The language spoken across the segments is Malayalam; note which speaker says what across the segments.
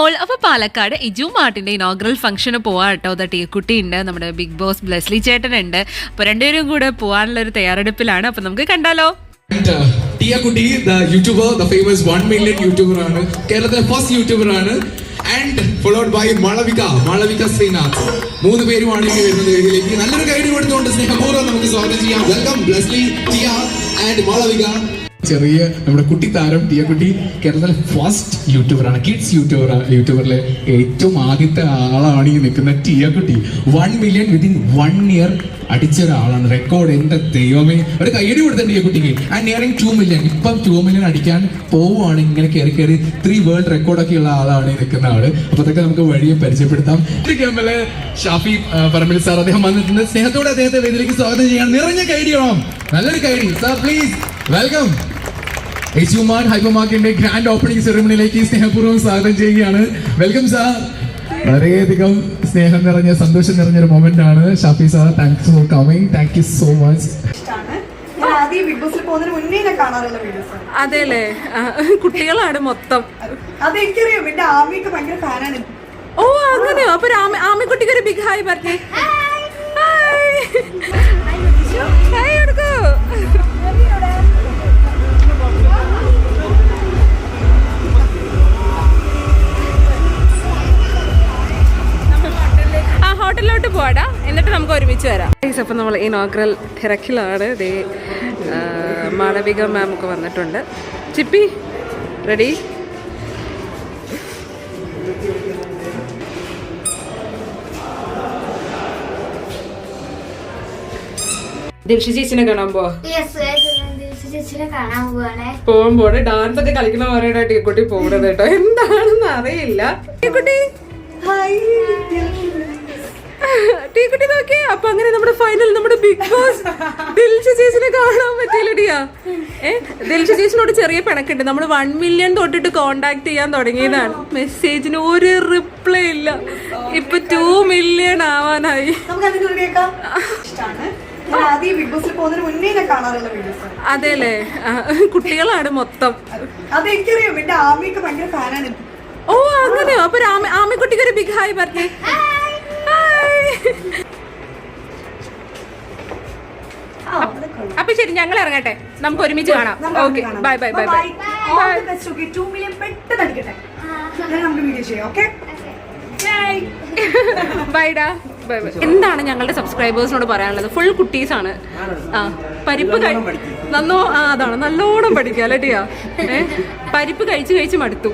Speaker 1: അപ്പോൾ അപ്പൊ പാലക്കാട് ഇജു മാർട്ടിന്റെ ഇനോഗ്രൽ ഫംഗ്ഷന് പോവാ കേട്ടോ. ദ ഉണ്ട് നമ്മുടെ ബിഗ് ബോസ് ബ്ലെസ്ലി ചേട്ടനുണ്ട് അപ്പൊ രണ്ടുപേരും കൂടെ പോവാനുള്ള ഒരു തയ്യാറെടുപ്പിലാണ്. അപ്പൊ നമുക്ക് കണ്ടാലോ?
Speaker 2: And, uh, Tiya Kutty the YouTuber the famous one million YouTuber ആണ്. കേരളത്തിലെ ഫസ്റ്റ് യൂട്യൂബർ ആണ്. And followed by Malavika Malavika Sreenath. മൂന്ന് പേരുമാണ് ഇനി വരുന്നത് ഇതിലേക്ക്. നല്ലൊരു ഗൈഡ് കൊടുത്തുകൊണ്ട് സ്നേഹപൂർവം നമുക്ക് സ്വാഗതം ചെയ്യാം. Welcome Blesslee Tiya and Malavika. ചെറിയ നമ്മുടെ കുട്ടി താരം ടിയ കുട്ടി കേരളത്തിലെ ഫസ്റ്റ് യൂട്യൂബറാണ് കിഡ്സ് യൂട്യൂബർ യൂട്യൂബറിലെ ഏറ്റവും ആദ്യത്തെ ആളാണ് ഈ നിൽക്കുന്ന Tiya Kutty one million within one year അടിച്ച ഒരാളാണ്. റെക്കോർഡ് എന്റെ ദൈവമേ. ഒരു കയ്യടി കൊടുത്തിട്ടുണ്ട് ഈ കുട്ടിക്ക് ആൻഡ് നിയറിംഗ് ടു മില്യൺ ഇപ്പം ടു മില്യൺ അടിക്കാൻ പോവുകയാണ്. ഇങ്ങനെ കയറി കയറി ത്രീ വേൾഡ് റെക്കോർഡൊക്കെ ഉള്ള ആളാണ് നിൽക്കുന്ന ആൾ. അപ്പൊ അതൊക്കെ നമുക്ക് വഴിയെ പരിചയപ്പെടുത്താം. ഷാഫി പറമ്പിൽ സാർ അദ്ദേഹം വന്നിട്ടുണ്ട്. സ്നേഹത്തോടെ അദ്ദേഹത്തെ വേദിയിലേക്ക് സ്വാഗതം ചെയ്യാൻ നിറഞ്ഞ കൈഡി നല്ലൊരു കൈഡി സാർ പ്ലീസ് വെൽക്കം എച്ചുമാൻ ഹൈപ്പർമാർക്കിന്റെ ഗ്രാൻഡ് ഓപ്പണിംഗ് സെറമണിയിലേക്ക് സ്നേഹപൂർവം സ്വാഗതം ചെയ്യുകയാണ്. വെൽക്കം സാർ വളരെയധികം സ്നേഹം നിറഞ്ഞ സന്തോഷം നിറഞ്ഞ ഒരു മൊമെന്റ് ആണ്. Shafi sir thanks for coming thank you so much
Speaker 1: അതെല്ലേ? കുട്ടികളാണ് മൊത്തം.
Speaker 3: അത് എനിക്കറിയാം. എന്റെ ആമിയൊക്കെ ഭയങ്കര ഫാനാണ്
Speaker 1: ഓ അങ്ങനെയോ? അപ്പൊ ആമിക്കുട്ടിക്ക് ഒരു ബിഗ് ഹായ് പറഞ്ഞേ. ഹായ് എടുക്കൂ ആ അപ്പം നമ്മൾ ഇനോഗ്രൽ തിരക്കിലാണ്. ദേ മാളവിക മാം ഒക്കെ വന്നിട്ടുണ്ട്. ചിപ്പി റെഡി ദിൽഷ ചേച്ചിനെ കാണാൻ പോവാ. പോണേ ഡാൻസ് ഒക്കെ കളിക്കണ പറയാനാ ടീക്കുട്ടി പോകണത് കേട്ടോ. എന്താണെന്ന് അറിയില്ല. ടീക്കുട്ടി ടീക്കുട്ടി നോക്കിയേ. അപ്പൊ അങ്ങനെ നമ്മുടെ ഫൈനൽ നമ്മുടെ ബിഗ് ബോസ് ദിൽഷ ചേച്ചിനെ കാണാൻ പറ്റിയില്ലടിയാ ഏ ദിൽഷ ചേച്ചിനോട് ചെറിയ പിണക്കുണ്ട്. നമ്മൾ വൺ മില്യൺ തൊട്ടിട്ട് കോണ്ടാക്ട് ചെയ്യാൻ തുടങ്ങിയതാണ്. മെസ്സേജിന് ഒരു റിപ്ലൈ ഇല്ല. ഇപ്പൊ ടു മില്യൺ ആവാനായി. അതെല്ലേ കുട്ടികളാണ് മൊത്തം.
Speaker 3: അത് എനിക്കറിയാം. എന്റെ ആമിയൊക്കെ ഭയങ്കര ഫാനാണ്
Speaker 1: ഓ അങ്ങനെയോ? അപ്പൊ ആമി ആമിക്കുട്ടിക്ക് ഒരു ബിഗ് ഹായ് പറഞ്ഞേ. ഹായ്. അപ്പൊ ശരി ഞങ്ങൾ ഇറങ്ങട്ടെ. നമുക്ക് ഒരുമിച്ച് കാണാം. Okay bye bye bye bye.
Speaker 3: Two million പെട്ടെന്ന് അടിക്കട്ടെ. നമുക്ക് വീഡിയോ ചെയ്യാം ഓക്കെ
Speaker 1: ബൈഡാ ബൈ ബൈ എന്താണ് ഞങ്ങളുടെ സബ്സ്ക്രൈബേഴ്സിനോട് പറയാനുള്ളത്? ഫുൾ കുട്ടീസ് ആണ്. ആ പരിപ്പ് നന്നോ ആ അതാണ്. നല്ലോണം പഠിക്കുക അല്ലേട്ടിയാ ഏ പരിപ്പ് കഴിച്ച് കഴിച്ച് മടുത്തു.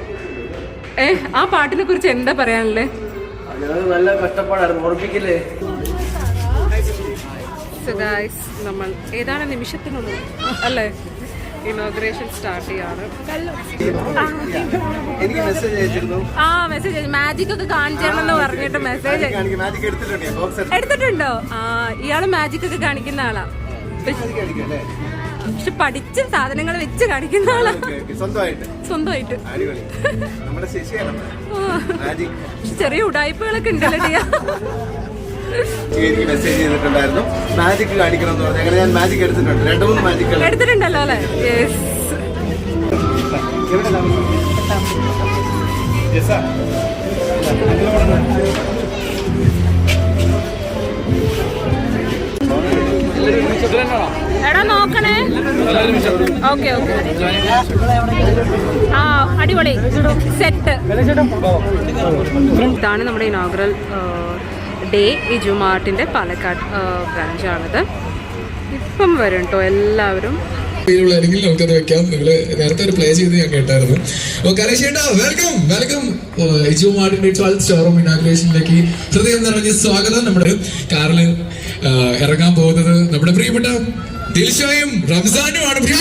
Speaker 1: ഏ ആ പാട്ടിനെ കുറിച്ച് എന്താ പറയാനുള്ളത്
Speaker 4: ഞങ്ങൾ നല്ല കഷ്ടപ്പാടായിരുന്നു.
Speaker 1: ഓർപ്പിക്കില്ലേ നമ്മൾ ഏതാണ് നിമിഷത്തിനുള്ളിൽ അല്ലേ? ഇനോഗ്രേഷൻ സ്റ്റാർട്ട് ചെയ്യാണ്.
Speaker 4: എനിക്ക് മെസ്സേജ് അയച്ചിരുന്നു.
Speaker 1: ആ മെസ്സേജ് മാജിക് ഒക്കെ കാണിച്ചേണെന്ന് പറഞ്ഞിട്ട് മെസ്സേജ്
Speaker 4: എടുത്തിട്ടുണ്ട്?
Speaker 1: ആ ഇയാൾ മാജിക് ഒക്കെ കാണിക്കുന്ന ആളാ. പക്ഷെ പഠിച്ച സാധനങ്ങൾ വെച്ച് കാണിക്കുന്ന
Speaker 4: സ്വന്തമായിട്ട്.
Speaker 1: ചെറിയ ഉടായ്പകളൊക്കെ ഉണ്ടല്ലോ ടിയ.
Speaker 4: എനിക്ക് മെസ്സേജ് ചെയ്തിട്ടുണ്ടായിരുന്നു? മാജിക് കാണിക്കണം എന്ന് പറഞ്ഞു. അങ്ങനെ ഞാൻ മാജിക് എടുത്തിട്ടുണ്ട്. രണ്ട് മൂന്ന് മാജിക്
Speaker 1: എടുത്തിട്ടുണ്ടല്ലോ അല്ലേ? യെസ്
Speaker 4: എവിടെ
Speaker 1: എടാ നോക്കണേ. Okay okay. ആ അടിപൊളി. സെറ്റ്. ഇതാണ് നമ്മുടെ ഇനോഗ്രൽ ഡേ ഇജു മാർട്ടിന്റെ പാലക്കാട് ബ്രാഞ്ചാണിത്. ഇപ്പം വരും കേട്ടോ എല്ലാവരും.
Speaker 2: പേരുള്ളാണെങ്കിൽ നമുക്കത് വെക്കാം. നിങ്ങൾ നേരത്തെ ഒരു പ്ലേ ചെയ്ത് ഞാൻ കേട്ടായിരുന്നു. ഓക്കെ അരശേട്ടാ വെൽക്കം വെൽക്കം ഇജു മാർട്ടിന്റെ ട്വൽത്ത് ഷോറൂം ഇനാഗ്രേഷനിലേക്ക് ഹൃദയം നിറഞ്ഞ സ്വാഗതം. നമ്മുടെ കാറിൽ ഇറങ്ങാൻ പോകുന്നത് നമ്മുടെ പ്രിയപ്പെട്ട ദിൽഷയും റംസാനുമാണ് ബിഗ്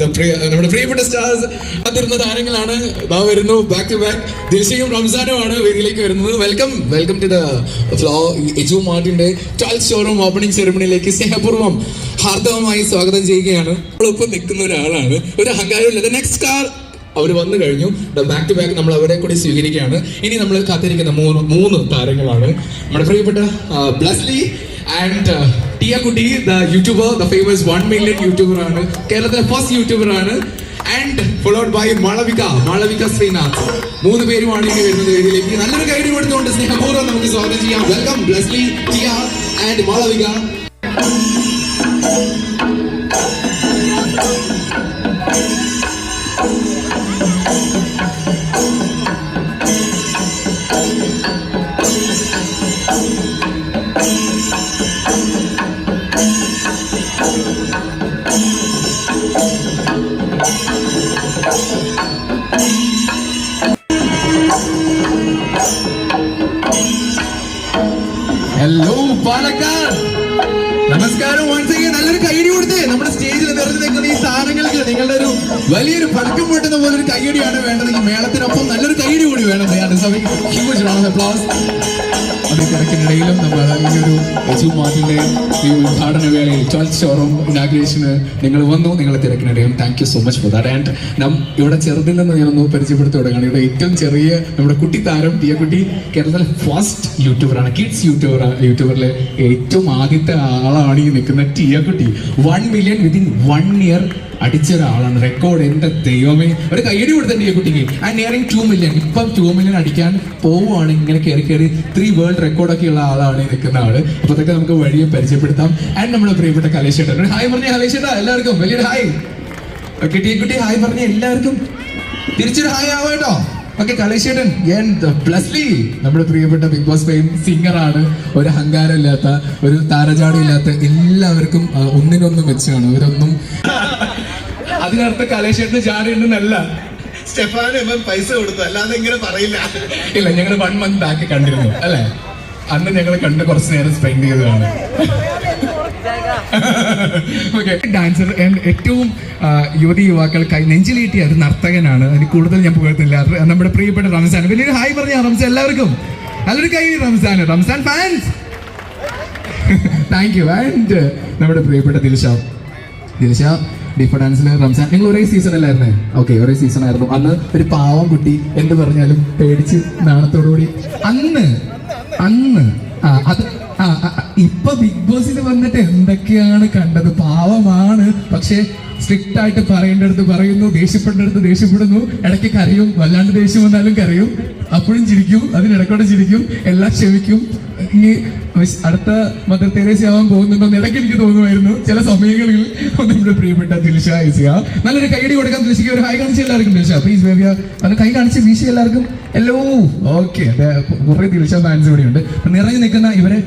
Speaker 2: the പ്രിയ- നമ്മുടെ പ്രിയപ്പെട്ട സ്റ്റാർസ് അതിരുന്ന താരങ്ങളാണ്. ഇതാ വരുന്നു ബാക്ക് ടു ബാക്ക് ദിൽഷയും റംസാനുമാണ് വേദിയിലേക്ക് വരുന്നത്. Welcome welcome to the flow Eju മാർട്ടിന്റെ twelfth showroom opening സെറമണിയിലേക്ക് സ്നേഹപൂർവം ഹാർദവമായി സ്വാഗതം ചെയ്യുകയാണ്. നമ്മളിപ്പോൾ നിൽക്കുന്ന ഒരാളാണ്. ഒരു അഹങ്കാരമില്ല നെക്സ്റ്റ് കാർ അവർ വന്നു കഴിഞ്ഞു. ബാക്ക് ടു ബാക്ക് നമ്മൾ അവരെ കൂടി സ്വീകരിക്കുകയാണ്. ഇനി നമ്മൾ കാത്തിരിക്കുന്ന മൂന്ന് മൂന്ന് താരങ്ങളാണ്. നമ്മുടെ പ്രിയപ്പെട്ട Blesslee and Tiya Kutty the YouTuber the famous one million YouTuber ആണ്. കേരളത്തിലെ ഫസ്റ്റ് യൂട്യൂബർ ആണ്. And followed by Malavika Malavika Sreenath. മൂന്ന് പേരുമാണ് ഇനി വരുന്നത് വേദിയിലേക്ക്. നല്ലൊരു കൈഡി കൊടുത്തുകൊണ്ട് സ്നേഹപൂർവം നമുക്ക് സ്വാഗതം ചെയ്യാം. Welcome Blesslee Tiya and Malavika. Hello കൈയടിയാണ് വേണ്ടത്. ഈ മേളത്തിനൊപ്പം നല്ലൊരു കൈയടി കൂടി വേണം. ഹ്യൂജ് റൗണ്ട് അപ്ലോസ് അതേ തിരക്കിനിടയിലും നമ്മൾ ഈ ഒരു എജു മാർട്ടിന്റെ ഈ ഉദ്ഘാടന വേളയിൽ ട്വൽത്ത് ഷോറൂം ഇനാഗ്രേഷന് നിങ്ങൾ വന്നു. നിങ്ങളെ തിരക്കിനിടയിലും thank you so much for that and നം ഇവിടെ ചെറുതിൽ നിന്ന് ഞാനൊന്ന് പരിചയപ്പെടുത്തി തുടങ്ങുകയാണ് ഇവിടെ ഏറ്റവും ചെറിയ നമ്മുടെ കുട്ടി താരം കുട്ടി കേരളത്തിലെ ഫസ്റ്റ് യൂട്യൂബറാണ് കിഡ്സ് യൂട്യൂബർ യൂട്യൂബറിലെ ഏറ്റവും ആദ്യത്തെ ആളാണ് ഈ നിൽക്കുന്ന ടിയക്കുട്ടി one million within one year അടിച്ച ഒരാളാണ് റെക്കോർഡ് എന്റെ ദൈവമേ. ഒരു കയ്യടി കൊടുത്തിട്ടുണ്ട് കുട്ടിക്ക്. ആ നിയറിംഗ് ടു മില്യൺ ഇപ്പം ടു മില്യൺ അടിക്കാൻ പോവുകയാണ്. ഇങ്ങനെ കയറി കയറി ത്രീ വേൾഡ് റെക്കോർഡൊക്കെ ഉള്ള ആളാണ് നിൽക്കുന്ന ആൾ. അപ്പൊ അതൊക്കെ നമുക്ക് വഴിയെ പരിചയപ്പെടുത്താം. ആൻഡ് നമ്മുടെ പ്രിയപ്പെട്ട കലേശേട്ടൻ. ഹായ് പറഞ്ഞ കലേശേട്ടാ എല്ലാവർക്കും. വലിയൊരു ഹായ് ഓക്കെ ടീ കുട്ടി ഹായ് പറഞ്ഞ എല്ലാവർക്കും. തിരിച്ചൊരു ഹായ് ആവാം കേട്ടോ. ഓക്കെ കലേശേട്ടൻ ഞാൻ പ്ലസ്ലി നമ്മുടെ പ്രിയപ്പെട്ട ബിഗ് ബോസ് ഫെയിം സിംഗർ ആണ്. ഒരു അഹങ്കാരം ഇല്ലാത്ത ഒരു താരജാടം ഇല്ലാത്ത എല്ലാവർക്കും ഒന്നിനൊന്നും വെച്ചാണ് ഇവരൊന്നും അതിനർത്ഥം കലേശേട്ടന് ജാടയുണ്ടെന്നല്ല
Speaker 4: സ്റ്റെഫാന് ഇവൻ പൈസ കൊടുത്തു. അല്ലാതെ ഇങ്ങനെ പറയില്ല.
Speaker 2: ഇല്ല ഞങ്ങൾ വൺ മന്ത് ബാക്ക് കണ്ടിരുന്നു അല്ലേ? അന്ന് ഞങ്ങൾ കണ്ട് കുറച്ച് നേരം സ്പെൻഡ് ചെയ്തതാണ്. ഓക്കെ ഡാൻസർ ഏറ്റവും യുവതി യുവാക്കൾക്കായി നെഞ്ചിലേറ്റിയ ഒരു നർത്തകനാണ്. അതിന് കൂടുതൽ ഞാൻ പുകഴ്ത്തില്ല. നമ്മുടെ പ്രിയപ്പെട്ട റംസാൻ. വലിയൊരു ഹായ് പറഞ്ഞ റംസാൻ എല്ലാവർക്കും. നല്ലൊരു കൈ Ramzan. Ramzan fans thank you and നമ്മുടെ പ്രിയപ്പെട്ട ദിൽഷ. ദിൽഷ ഡിഫോ ഡാൻസിൽ റംസാൻ. നിങ്ങൾ ഒരേ സീസൺ അല്ലായിരുന്നേ? ഓക്കെ ഒരേ സീസൺ ആയിരുന്നു. അന്ന് ഒരു പാവം കുട്ടി എന്ത് പറഞ്ഞാലും പേടിച്ച് നാണത്തോടുകൂടി. അന്ന് അന്ന് ആ അത് ഇപ്പൊ ബിഗ് ബോസിൽ വന്നിട്ട് എന്തൊക്കെയാണ് കണ്ടത്? പാവമാണ്. പക്ഷേ സ്ട്രിക്റ്റ് ആയിട്ട് പറയേണ്ടടുത്ത് പറയുന്നു ദേഷ്യപ്പെടേണ്ടടുത്ത് ദേഷ്യപ്പെടുന്നു. ഇടയ്ക്ക് കരയും വല്ലാണ്ട് ദേഷ്യം വന്നാലും കരയും. അപ്പോഴും ചിരിക്കും അതിനിടയ്ക്കൂടെ ചിരിക്കും എല്ലാം ക്ഷമിക്കും. ഇനി അടുത്ത മദർ തെരേസ ആവാൻ പോകുന്നുണ്ടോ ഇടയ്ക്ക് എനിക്ക് തോന്നുമായിരുന്നു. ചില സമയങ്ങളിൽ നമ്മുടെ പ്രിയപ്പെട്ട ദിൽഷ ഏസിയ നല്ലൊരു കൈയടി കൊടുക്കാൻ ദിൽഷയ്ക്ക് ഒരു ഹൈ കാണിച്ച് എല്ലാവർക്കും. ദിൽഷ പ്ലീസ് ബേബിയ അത് കൈ കാണിച്ച് വീശി എല്ലാവർക്കും. എല്ലോ ഓക്കെ കുറെ ദിൽഷ ഫാൻസ് ഇവിടെ ഉണ്ട് നിറഞ്ഞു നിൽക്കുന്ന ഇവരെ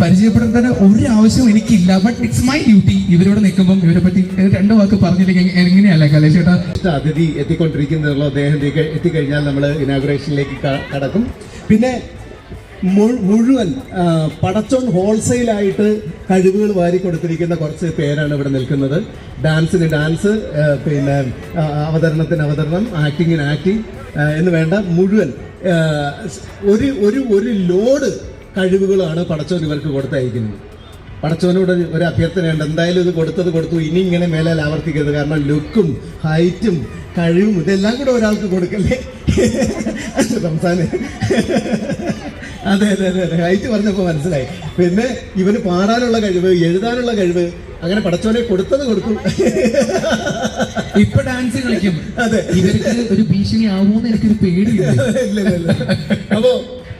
Speaker 2: പരിചയപ്പെടുത്താൻ ഒരു ആവശ്യവും എനിക്കില്ല. ബട്ട് ഇറ്റ്സ് മൈ ഡ്യൂട്ടി ഇവരോട് നിൽക്കുമ്പോൾ ഇവരെ പറ്റി രണ്ട് വാക്ക് പറഞ്ഞില്ലെങ്കിൽ എങ്ങനെയല്ല കലേ
Speaker 4: ചേട്ടാ? അതിഥി എത്തിക്കൊണ്ടിരിക്കുന്നുള്ള അദ്ദേഹം എത്തി- എത്തിക്കഴിഞ്ഞാൽ നമ്മൾ ഇനാഗുറേഷനിലേക്ക് കടക്കും. പിന്നെ മുഴുവൻ പടച്ചോൺ ഹോൾസെയിലായിട്ട് കഴിവുകൾ വാരി കൊടുത്തിരിക്കുന്ന കുറച്ച് പേരാണ് ഇവിടെ നിൽക്കുന്നത്. ഡാൻസിന് ഡാൻസ് പിന്നെ അവതരണത്തിന് അവതരണം ആക്ടിങ്ങിന് ആക്ടിങ് എന്ന് വേണ്ട മുഴുവൻ ഒരു ഒരു ഒരു ലോഡ് കഴിവുകളാണ് പടച്ചോൻ ഇവർക്ക് കൊടുത്തയക്കുന്നത്. പടച്ചവനോട് ഒരു അഭ്യർത്ഥനയുണ്ട്. എന്തായാലും ഇത് കൊടുത്തത് കൊടുത്തു. ഇനി ഇങ്ങനെ മേലാൽ ആവർത്തിക്കരുത്. കാരണം ലുക്കും ഹൈറ്റും കഴിവും ഇതെല്ലാം കൂടെ ഒരാൾക്ക് കൊടുക്കല്ലേ? സംസാരം. അതെ അതെ അതെ അതെ. ഹൈറ്റ് പറഞ്ഞപ്പോൾ മനസ്സിലായി. പിന്നെ ഇവന് പാടാനുള്ള കഴിവ് എഴുതാനുള്ള കഴിവ് അങ്ങനെ പടച്ചോനെ കൊടുത്തത് കൊടുത്തു.
Speaker 2: ഇപ്പൊ ഡാൻസ് കളിക്കും.
Speaker 4: അതെ.
Speaker 2: ഇവർക്ക് ഒരു ഭീഷണി ആവുമോ എനിക്കൊരു
Speaker 4: ഇല്ല. അപ്പോ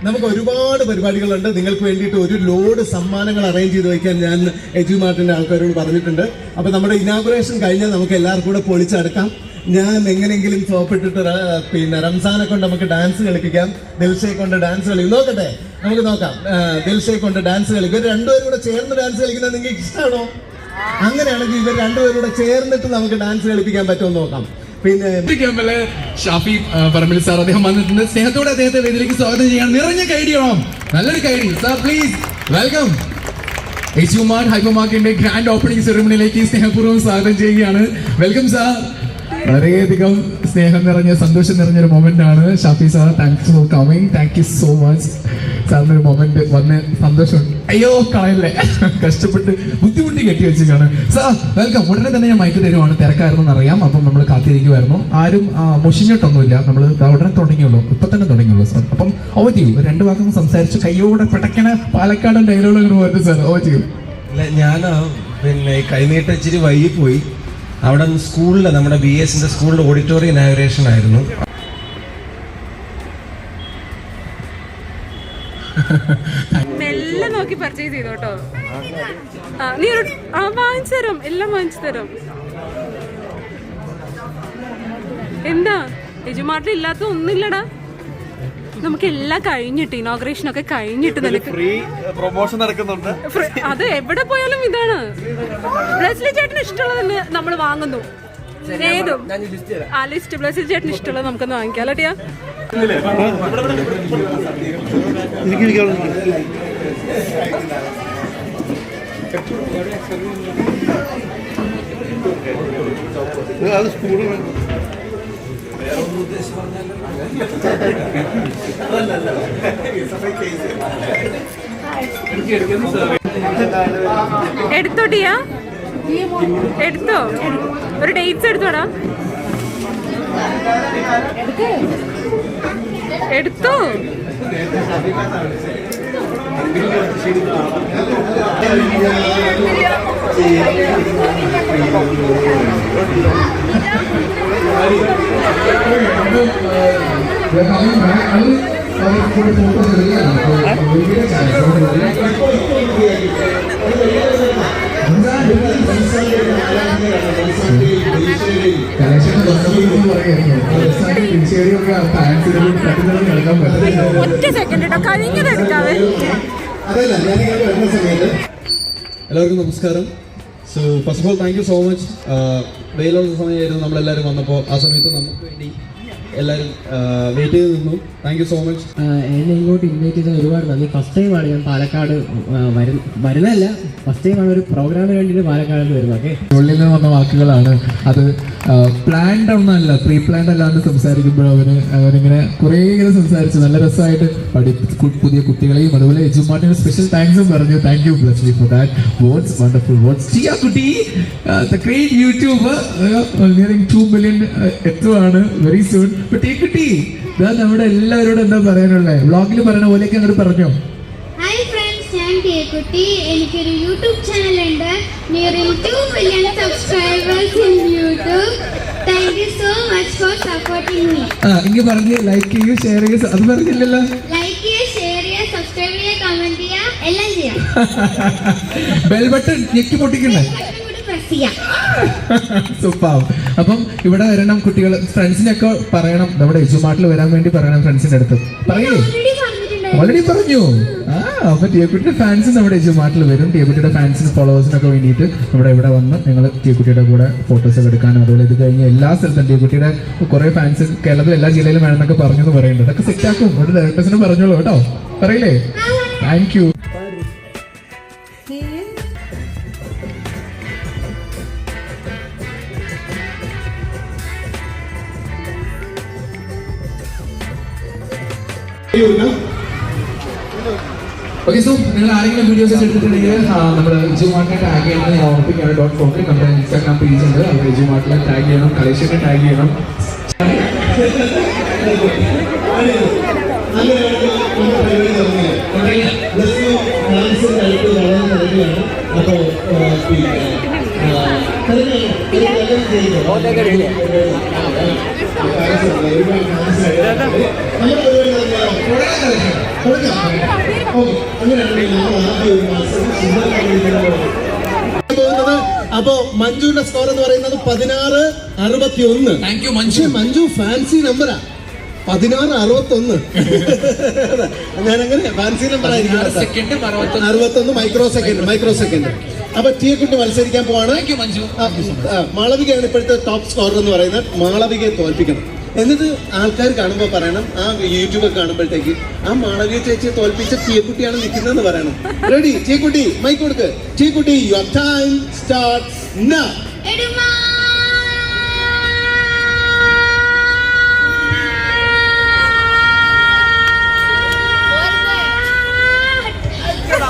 Speaker 4: നമുക്ക് ഒരുപാട് പരിപാടികളുണ്ട്. നിങ്ങൾക്ക് വേണ്ടിയിട്ട് ഒരു ലോഡ് സമ്മാനങ്ങൾ അറേഞ്ച് ചെയ്ത് വയ്ക്കാൻ ഞാൻ എജു മാർട്ടിന്റെ ആൾക്കാരോട് പറഞ്ഞിട്ടുണ്ട്. അപ്പോൾ നമ്മുടെ ഇനാഗുറേഷൻ കഴിഞ്ഞാൽ നമുക്ക് എല്ലാവർക്കും കൂടെ പൊളിച്ചടക്കാം. ഞാൻ എങ്ങനെയെങ്കിലും സോപ്പിട്ടിട്ട് പിന്നെ റംസാനെ കൊണ്ട് നമുക്ക് ഡാൻസ് കളിപ്പിക്കാം. ദിൽഷയെ കൊണ്ട് ഡാൻസ് കളിക്കും. നോക്കട്ടെ നമുക്ക് നോക്കാം. ദിൽഷയെ കൊണ്ട് ഡാൻസ് കളിക്കും. ഇവർ രണ്ടുപേരും കൂടെ ചേർന്ന് ഡാൻസ് കളിക്കുന്നത് നിങ്ങൾക്ക് ഇഷ്ടമാണോ അങ്ങനെയാണെങ്കിൽ ഇവർ രണ്ടുപേരും കൂടെ ചേർന്നിട്ട് നമുക്ക് ഡാൻസ് കളിപ്പിക്കാൻ പറ്റുമോ നോക്കാം. പിന്നെ
Speaker 2: ക്യാമ്പിൽ ഷാഫി പറമ്പിൽ സാർ അദ്ദേഹം വന്നിട്ടുണ്ട്. സ്നേഹത്തോടെ അദ്ദേഹത്തെ വേദിയിലേക്ക് സ്വാഗതം ചെയ്യാൻ നിറഞ്ഞ കൈഡിയാണോ നല്ലൊരു കൈഡി. സാർ പ്ലീസ് വെൽക്കം ഹൈപ്പർ മാർക്കിന്റെ ഗ്രാൻഡ് ഓപ്പണിംഗ് സെറിമണിയിലേക്ക് സ്നേഹപൂർവം സ്വാഗതം ചെയ്യുകയാണ്. വെൽക്കം സാർ വളരെയധികം സ്നേഹം നിറഞ്ഞ സന്തോഷം നിറഞ്ഞ ഒരു മൊമെന്റ് ആണ്. Shafi sir thanks for coming thank you so much സാറിന് ഒരു മൊമെന്റ് വന്ന് സന്തോഷമുണ്ട്. അയ്യോ കളയല്ലേ. കഷ്ടപ്പെട്ട് ബുദ്ധിമുട്ടി കെട്ടി വെച്ചേക്കാണ്. സാർ വെൽക്കം ഉടനെ തന്നെ ഞാൻ മയക്ക് തരുവാണ്. തിരക്കായിരുന്നു അറിയാം. അപ്പം നമ്മൾ കാത്തിരിക്കുമായിരുന്നു ആരും മുഷിഞ്ഞിട്ടൊന്നുമില്ല. നമ്മൾ ഉടനെ തുടങ്ങിയുള്ളൂ. ഇപ്പൊ തന്നെ തുടങ്ങിയുള്ളൂ സാർ അപ്പം ഓ ചെയ്യൂ രണ്ട് വാക്കും സംസാരിച്ച് കയ്യോടെ പിടക്കണ പാലക്കാട് ഡയലോഗ് അങ്ങനെ പോയത് സാർ ഓ ചെയ്യൂ
Speaker 5: അല്ല ഞാൻ പിന്നെ കൈനീട്ട വൈകി പോയി അവിടെ സ്കൂളിൽ നമ്മുടെ ബി എസിന്റെ സ്കൂളിൽ ഓഡിറ്റോറിയം ഇനാഗുറേഷൻ ആയിരുന്നു.
Speaker 1: മെല്ലെ നോക്കി പർച്ചേസ് ചെയ്തു കേട്ടോ നീ ഒരു ആ വാങ്ങിച്ചു തരും. എല്ലാം വാങ്ങിച്ചു തരും. എന്താ? യജുമാട്ടിൽ ഇല്ലാത്ത ഒന്നുമില്ലടാ. നമുക്ക് എല്ലാം കഴിഞ്ഞിട്ട് ഇനോഗ്രേഷൻ ഒക്കെ കഴിഞ്ഞിട്ട് നിനക്ക്
Speaker 6: പ്രൊമോഷൻ നടക്കുന്നുണ്ട്.
Speaker 1: അത് എവിടെ പോയാലും ഇതാണ്. ബ്ലസ്ലി ചേട്ടന് ഇഷ്ടമുള്ളത് നമ്മൾ വാങ്ങുന്നു. ഏതും. ആ ലിസ്റ്റ് പ്ലസ് ചേട്ടന് ഇഷ്ടമുള്ളത് നമുക്കൊന്ന് വാങ്ങിക്കാം. അല്ലട്ടിയാ
Speaker 6: അത് സ്കൂളിൽ
Speaker 1: എടുത്തോട്ടിയാ എടുത്തോ? ഒരു ഡേറ്റ്സ് എടുത്തോടാ എടുത്തോ?
Speaker 4: എല്ലാവർക്കും നമസ്കാരം. So first of all thank you so much വെയിലുള്ള സമയമായിരുന്നു നമ്മളെല്ലാവരും വന്നപ്പോൾ ആ സമയത്ത് നമുക്ക് വേണ്ടി എല്ലാവരും വെയിറ്റ് ചെയ്ത് നിന്നു. താങ്ക് യു സോ മച്ച്
Speaker 7: എന്നെ ഇങ്ങോട്ട് ഇൻവൈറ്റ് ചെയ്ത ഒരുപാട് നന്ദി. ഫസ്റ്റ് ടൈമാണ് ഞാൻ പാലക്കാട് വരുന്ന വരുന്നതല്ല. ഫസ്റ്റ് ടൈമാണ് ഒരു പ്രോഗ്രാമിന് വേണ്ടിയിട്ട് പാലക്കാട് വരുന്നത് ഓക്കെ
Speaker 2: ഉള്ളിൽ നിന്ന് വന്ന വാക്കുകളാണ്. അത് പ്ലാൻഡ് ഒന്നല്ല പ്രീ പ്ലാൻഡ് അല്ലാണ്ട് സംസാരിക്കുമ്പോൾ അവന് അവനിങ്ങനെ കുറേ ഇങ്ങനെ സംസാരിച്ചു. നല്ല രസമായിട്ട് പഠി പുതിയ കുട്ടികളെയും അതുപോലെ എജുമാറ്റിന് സ്പെഷ്യൽ താങ്ക്സും പറഞ്ഞു. Thank you Blesslee for that words wonderful words Tiya കുട്ടി the great YouTube nearing two million എത്തുവാണ് very soon കിട്ടി കുട്ടി. ഇതാ നമ്മുടെ എല്ലാവരോടും എന്താ പറയാനുള്ളത് വ്ളോഗിൽ പറയുന്ന പോലെയൊക്കെ അങ്ങോട്ട് പറഞ്ഞോ.
Speaker 8: ഹായ് ഫ്രണ്ട്സ് ഞാൻ കേക്കുട്ടി. എനിക്കൊരു യൂട്യൂബ് ചാനൽ ഉണ്ട് nearing two million subscribers in YouTube. Thank you so much for supporting me
Speaker 2: ആ പറഞ്ഞ് ലൈക്ക് ചെയ്യൂ ഷെയർ ചെയ്യൂ അത് പറഞ്ഞില്ലല്ലോ.
Speaker 8: ലൈക്ക് ചെയ്യുക ഷെയർ ചെയ്യുക സബ്സ്ക്രൈബ് ചെയ്യുക കമന്റ് ചെയ്യുക എല്ലാം ചെയ്യാം.
Speaker 2: ബെൽ ബട്ടൺ ഞെക്കി പൊട്ടിക്കണ്ടേ
Speaker 8: ബട്ടൺ
Speaker 2: അപ്പം ഇവിടെ വരണം കുട്ടികൾ. ഫ്രണ്ട്സിനൊക്കെ പറയണം. നമ്മുടെ എജുമാട്ടിൽ വരാൻ വേണ്ടി പറയണം ഫ്രണ്ട്സിന്റെ അടുത്ത്. പറയൂ.
Speaker 8: ഓൾറെഡി
Speaker 2: പറഞ്ഞു. ആ അപ്പൊ ടിയക്കുട്ടിയുടെ ഫാൻസ് നമ്മുടെ യജുമാട്ടിൽ വരും. ടിയക്കുട്ടിയുടെ ഫാൻസിന് ഫോളോവേഴ്സിനൊക്കെ വേണ്ടിയിട്ട് നമ്മുടെ ഇവിടെ വന്ന് നിങ്ങൾ ടിയക്കുട്ടിയുടെ കൂടെ ഫോട്ടോസ് ഒക്കെ എടുക്കാനും അതുപോലെ ഇത് കഴിഞ്ഞ് എല്ലാ സ്ഥലത്തും ടിയക്കുട്ടിയുടെ കുറെ ഫാൻസ് കേരളത്തിൽ എല്ലാ ജില്ലയിലും വേണമെന്നൊക്കെ പറഞ്ഞു എന്ന് പറയുന്നുണ്ട്. അതൊക്കെ സെറ്റ് ആക്കും. ഒരു ഡയറക്ടേഴ്സിന് പറഞ്ഞോളൂ കേട്ടോ. പറയില്ലേ? താങ്ക് യു ഓക്കെ സോ നിങ്ങൾ ആരെങ്കിലും വീഡിയോസ് എടുത്തിട്ടുണ്ടെങ്കിൽ നമ്മുടെ ജൂ മാർട്ടിനെ ടാഗ് ചെയ്യണം ഞാൻ ഡോട്ട് ഫോക്കിൽ നമ്മുടെ ഇൻസ്റ്റാഗ്രാം പേജ് ഉണ്ട് അവിടെ ജു മാർട്ടിനെ ടാഗ് ചെയ്യണം കളേഷനെ ടാഗ് ചെയ്യണം
Speaker 4: അപ്പോൾ അപ്പോ മഞ്ജുവിന്റെ സ്കോർ എന്ന് പറയുന്നത് പതിനാറ് അറുപത്തി ഒന്ന്
Speaker 9: thank you
Speaker 4: Manju Manju fancy നമ്പറാ പതിനാറ് അറുപത്തി ഒന്ന് ഞാനങ്ങനെ ഫാൻസി നമ്പർ ആയിരിക്കും അറുപത്തൊന്ന്. മൈക്രോ സെക്കൻഡ് മൈക്രോ സെക്കൻഡ് അപ്പൊ ടീയെക്കുട്ടി മത്സരിക്കാൻ പോവാണ്. മാളവികയാണ് ഇപ്പോഴത്തെ ടോപ്പ് സ്കോറർ എന്ന് പറയുന്നത്. മാളവികയെ തോൽപ്പിക്കണം. എന്നിട്ട് ആൾക്കാർ കാണുമ്പോൾ പറയണം ആ യൂട്യൂബ് കാണുമ്പോഴത്തേക്ക് ആ മാളവിക ചേച്ചിയെ തോൽപ്പിച്ച തീയക്കുട്ടിയാണ് നിൽക്കുന്നതെന്ന് പറയണം. റെഡി ചീക്കുട്ടി മൈക്ക് കൊടുക്ക്. ചീക്കുട്ടി യുവർ ടൈം സ്റ്റാർട്ട് now.
Speaker 8: എടുമാ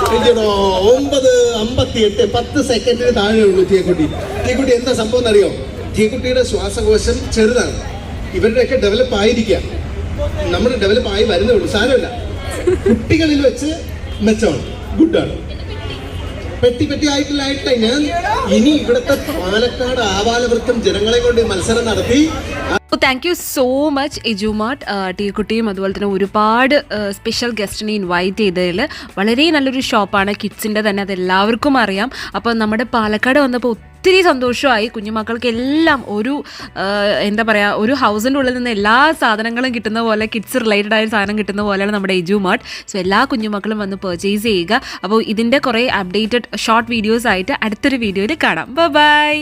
Speaker 4: അയ്യടോ, ഒമ്പത് അമ്പത്തി എട്ട് പത്ത് സെക്കൻഡിന് താഴെ ഉള്ളൂ തീയക്കുട്ടി. തീക്കുട്ടി എന്താ സംഭവം എന്നറിയോ? തീക്കുട്ടിയുടെ ശ്വാസകോശം ചെറുതാണ്. ഇവരുടെയൊക്കെ ഡെവലപ്പ് ആയിരിക്കാം. നമ്മൾ ഡെവലപ്പ് ആയി വരുന്നേ ഉള്ളൂ. സാരമില്ല. കുട്ടികളിൽ വെച്ച് മെച്ചമാണ്. ഗുഡാണ് പെട്ടി പെട്ടി ആയിട്ടില്ല ഞാൻ ഇനി ഇവിടുത്തെ പാലക്കാട് ആവാലവൃത്തം ജനങ്ങളെ കൊണ്ട് മത്സരം നടത്തി
Speaker 10: thank you so much Edumart ടീക്കുട്ടിയും അതുപോലെ തന്നെ ഒരുപാട് സ്പെഷ്യൽ ഗസ്റ്റിനെ ഇൻവൈറ്റ് ചെയ്തതിൽ വളരെ നല്ലൊരു ഷോപ്പാണ് കിഡ്സിന്റെ തന്നെ അതെല്ലാവർക്കും അറിയാം. അപ്പോൾ നമ്മുടെ പാലക്കാട് വന്നപ്പോൾ ഒത്തിരി സന്തോഷമായി. കുഞ്ഞുമക്കൾക്ക് എല്ലാം ഒരു എന്താ പറയുക ഒരു ഹൗസിന്റെ ഉള്ളിൽ നിന്ന് എല്ലാ സാധനങ്ങളും കിട്ടുന്ന പോലെ കിഡ്സ് റിലേറ്റഡ് ആയ സാധനം കിട്ടുന്ന പോലെയാണ് നമ്മുടെ എജു മാർട്ട് സോ എല്ലാ കുഞ്ഞുമക്കളും വന്ന് പർച്ചേസ് ചെയ്യുക. അപ്പോൾ ഇതിന്റെ കുറേ അപ്ഡേറ്റഡ് ഷോർട്ട് വീഡിയോസ് ആയിട്ട് അടുത്തൊരു വീഡിയോയിൽ കാണാം. ബൈ